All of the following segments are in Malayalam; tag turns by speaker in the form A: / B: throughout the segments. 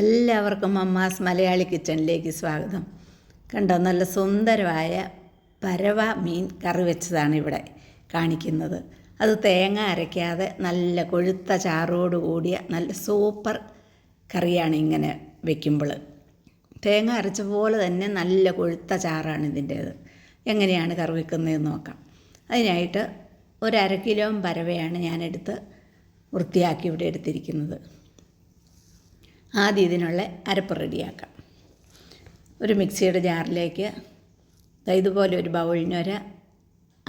A: എല്ലാവർക്കും അമ്മാസ് മലയാളി കിച്ചണിലേക്ക് സ്വാഗതം. കണ്ടോ നല്ല സുന്ദരമായ പരവ മീൻ കറി വെച്ചതാണ് ഇവിടെ കാണിക്കുന്നത്. അത് തേങ്ങ അരയ്ക്കാതെ നല്ല കൊഴുത്ത ചാറോട് കൂടിയ നല്ല സൂപ്പർ കറിയാണ് ഇങ്ങനെ വെക്കുമ്പോൾ. തേങ്ങ അരച്ച പോലെ തന്നെ നല്ല കൊഴുത്ത ചാറാണ് ഇതിന്റേത്. എങ്ങനെയാണ് കറി വെക്കുന്നതെന്ന് നോക്കാം. അതിനായിട്ട് ഒരു അര കിലോ പരവയാണ് ഞാനെടുത്ത് വൃത്തിയാക്കി ഇവിടെ എടുത്തിരിക്കുന്നത്. ആദ്യം ഇതിനുള്ള അരപ്പ് റെഡിയാക്കാം. ഒരു മിക്സിയുടെ ജാറിലേക്ക് ഇതുപോലെ ഒരു ബൗളിനൊരു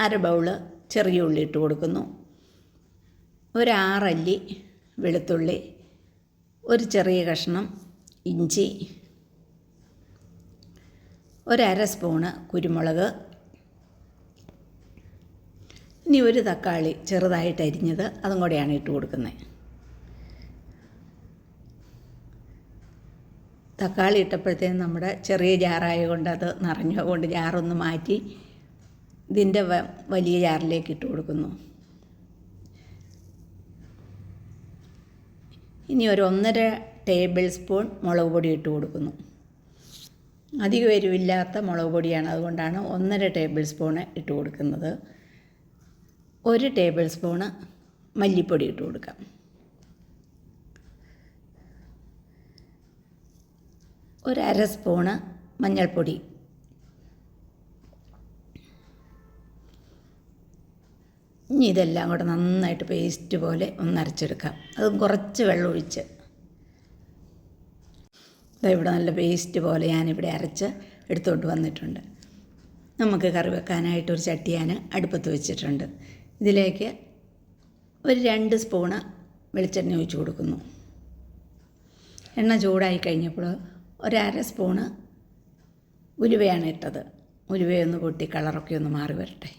A: അര ബൗൾ ചെറിയ ഉള്ളി ഇട്ട് കൊടുക്കുന്നു. ഒരു വെളുത്തുള്ളി ഒരു ചെറിയ കഷ്ണം ഇഞ്ചി ഒരര സ്പൂണ് കുരുമുളക്. ഇനി ഒരു തക്കാളി ചെറുതായിട്ട് അരിഞ്ഞത് അതും കൂടെയാണ് ഇട്ട് കൊടുക്കുന്നത്. തക്കാളി ഇട്ടപ്പോഴത്തേനും നമ്മുടെ ചെറിയ ജാറായ കൊണ്ട് അത് നിറഞ്ഞു. കൊണ്ട് ജാറൊന്ന് മാറ്റി ഇതിന്റെ വലിയ ജാറിലേക്ക് ഇട്ട് കൊടുക്കുന്നു. ഇനി ഒരു ഒന്നര ടേബിൾ സ്പൂൺ മുളക് പൊടി ഇട്ട് കൊടുക്കുന്നു. അധികം എരിവില്ലാത്ത മുളക് പൊടിയാണ്. അതുകൊണ്ടാണ് ഒന്നര ടേബിൾ സ്പൂണ് ഇട്ട് കൊടുക്കുന്നത്. ഒരു ടേബിൾ സ്പൂണ് മല്ലിപ്പൊടി ഇട്ട് കൊടുക്കാം. ഒരു അര സ്പൂണ് മഞ്ഞൾപ്പൊടി. ഇനി ഇതെല്ലാം കൂടെ നന്നായിട്ട് പേസ്റ്റ് പോലെ ഒന്ന് അരച്ചെടുക്കാം. അതും കുറച്ച് വെള്ളം ഒഴിച്ച്. ഇവിടെ നല്ല പേസ്റ്റ് പോലെ ഞാനിവിടെ അരച്ച് എടുത്തുകൊണ്ട് വന്നിട്ടുണ്ട്. നമുക്ക് കറി വെക്കാനായിട്ട് ഒരു ചട്ടി ഞാൻ അടുപ്പത്ത് വെച്ചിട്ടുണ്ട്. ഇതിലേക്ക് ഒരു രണ്ട് സ്പൂണ് വെളിച്ചെണ്ണ ഒഴിച്ച് കൊടുക്കുന്നു. എണ്ണ ചൂടായി കഴിഞ്ഞപ്പോൾ ഒരര സ്പൂണ് ഉലുവയാണ് ഇട്ടത്. ഉലുവയൊന്ന് പൊട്ടി കളറൊക്കെ ഒന്ന് മാറി വരട്ടെ.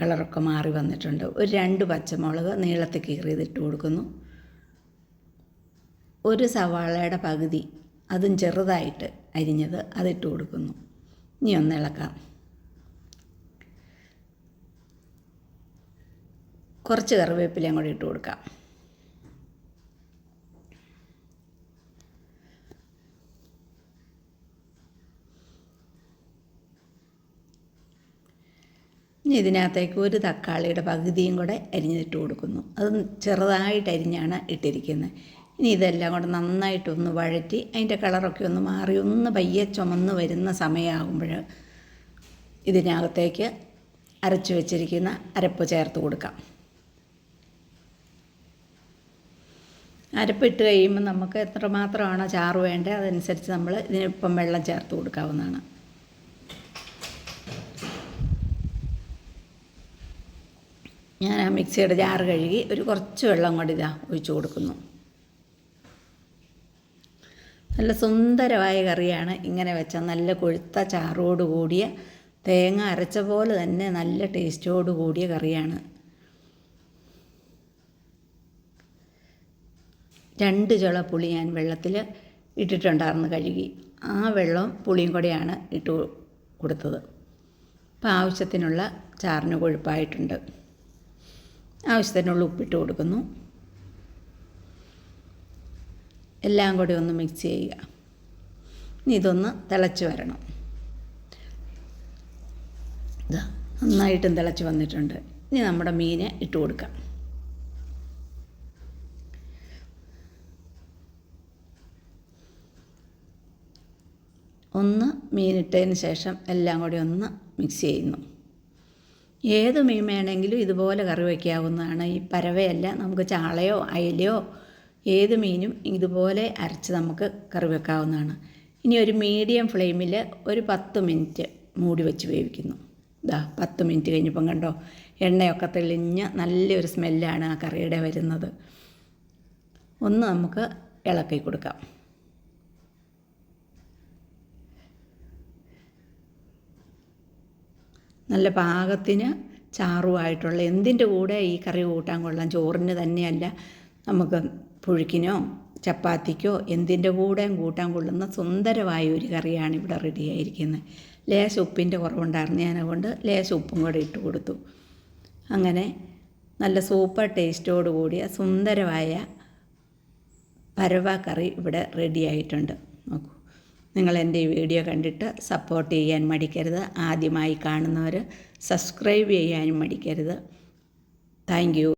A: കളറൊക്കെ മാറി വന്നിട്ടുണ്ട്. ഒരു രണ്ട് പച്ചമുളക് നീളത്തിൽ കീറിയതിട്ട് കൊടുക്കുന്നു. ഒരു സവാളയുടെ പകുതി അതും ചെറുതായിട്ട് അരിഞ്ഞത് അതിട്ട് കൊടുക്കുന്നു. ഇനി ഒന്ന് ഇളക്കാം. കുറച്ച് കറിവേപ്പിലയും കൂടി ഇട്ട് കൊടുക്കാം. ഇനി ഇതിനകത്തേക്ക് ഒരു തക്കാളിയുടെ പകുതിയും കൂടെ അരിഞ്ഞിട്ട് കൊടുക്കുന്നു. അത് ചെറുതായിട്ട് അരിഞ്ഞാണ് ഇട്ടിരിക്കുന്നത്. ഇനി ഇതെല്ലാം കൂടെ നന്നായിട്ടൊന്ന് വഴറ്റി അതിന്റെ കളറൊക്കെ ഒന്ന് മാറി ഒന്ന് പയ്യെ ചുമന്ന് വരുന്ന സമയമാകുമ്പോൾ ഇതിനകത്തേക്ക് അരച്ചു വെച്ചിരിക്കുന്ന അരപ്പ് ചേർത്ത് കൊടുക്കാം. അരപ്പിട്ട് കഴിയുമ്പോൾ നമുക്ക് എത്രമാത്രമാണോ ചാറ് വേണ്ടത് അതനുസരിച്ച് നമ്മൾ ഇതിനിപ്പം വെള്ളം ചേർത്ത് കൊടുക്കാവുന്നതാണ്. ഞാൻ ആ മിക്സിയുടെ ജാറ് കഴുകി ഒരു കുറച്ച് വെള്ളം കൂടി ഇതാ ഒഴിച്ചു കൊടുക്കുന്നു. നല്ല സുന്ദരമായ കറിയാണ് ഇങ്ങനെ വെച്ചാൽ നല്ല കൊഴുത്ത ചാറോട് കൂടിയ തേങ്ങ അരച്ച പോലെ തന്നെ നല്ല ടേസ്റ്റോട് കൂടിയ കറിയാണ്. രണ്ട് ചുള പുളി ഞാൻ വെള്ളത്തിൽ ഇട്ടിട്ടുണ്ടായിരുന്നു കഴുകി. ആ വെള്ളം പുളിയും കൂടെയാണ് ഇട്ട് കൊടുത്തത്. അപ്പോൾ ആവശ്യത്തിനുള്ള ചാറിന് കൊഴുപ്പായിട്ടുണ്ട്. ആവശ്യത്തിനുള്ള ഉപ്പിട്ട് കൊടുക്കുന്നു. എല്ലാം കൂടി ഒന്ന് മിക്സ് ചെയ്യുക. ഇനി ഇതൊന്ന് തിളച്ച് വരണം. ഇതാ നന്നായിട്ടും തിളച്ച് വന്നിട്ടുണ്ട്. ഇനി നമ്മുടെ മീനെ ഇട്ട് കൊടുക്കാം. ഒന്ന് മീനിട്ടതിന് ശേഷം എല്ലാം കൂടി ഒന്ന് മിക്സ് ചെയ്യുന്നു. ഏത് മീൻ വേണമെങ്കിലും ഇതുപോലെ കറി വയ്ക്കാവുന്നതാണ്. ഈ പരവയല്ല നമുക്ക് ചാളയോ അയലയോ ഏത് മീനും ഇതുപോലെ അരച്ച് നമുക്ക് കറി വെക്കാവുന്നതാണ്. ഇനി ഒരു മീഡിയം ഫ്ലെയിമിൽ ഒരു പത്ത് മിനിറ്റ് മൂടി വെച്ച് വേവിക്കുന്നു. ഇതാ പത്ത് മിനിറ്റ് കഴിഞ്ഞപ്പം കണ്ടോ എണ്ണയൊക്കെ തെളിഞ്ഞ് നല്ലൊരു സ്മെല്ലാണ് ആ കറിയുടെ വരുന്നത്. ഒന്ന് നമുക്ക് ഇളക്കി കൊടുക്കാം. നല്ല പാകത്തിന് ചാറുമായിട്ടുള്ള എന്തിന്റെ കൂടെ ഈ കറി കൂട്ടാൻ കൊള്ളാം? ചോറിന് തന്നെയല്ല നമുക്ക് പുഴുക്കിനോ ചപ്പാത്തിക്കോ എന്തിന്റെ കൂടെയും കൂട്ടാൻ കൊള്ളുന്ന സുന്ദരമായ ഒരു കറിയാണ് ഇവിടെ റെഡിയായിരിക്കുന്നത് ലേശ ഉപ്പിന്റെ കുറവുണ്ടായിരുന്നു ഞാനതുകൊണ്ട് ലേശ ഉപ്പും കൂടെ ഇട്ട് കൊടുത്തു. അങ്ങനെ നല്ല സൂപ്പർ ടേസ്റ്റോട് കൂടിയ സുന്ദരമായ പരവ കറി ഇവിടെ റെഡി ആയിട്ടുണ്ട്. നോക്കൂ. നിങ്ങൾ എന്റെ ഈ വീഡിയോ കണ്ടിട്ട് സപ്പോർട്ട് ചെയ്യാൻ മടിക്കരുത്. ആദ്യമായി കാണുന്നവർ സബ്സ്ക്രൈബ് ചെയ്യാനും മടിക്കരുത്. താങ്ക്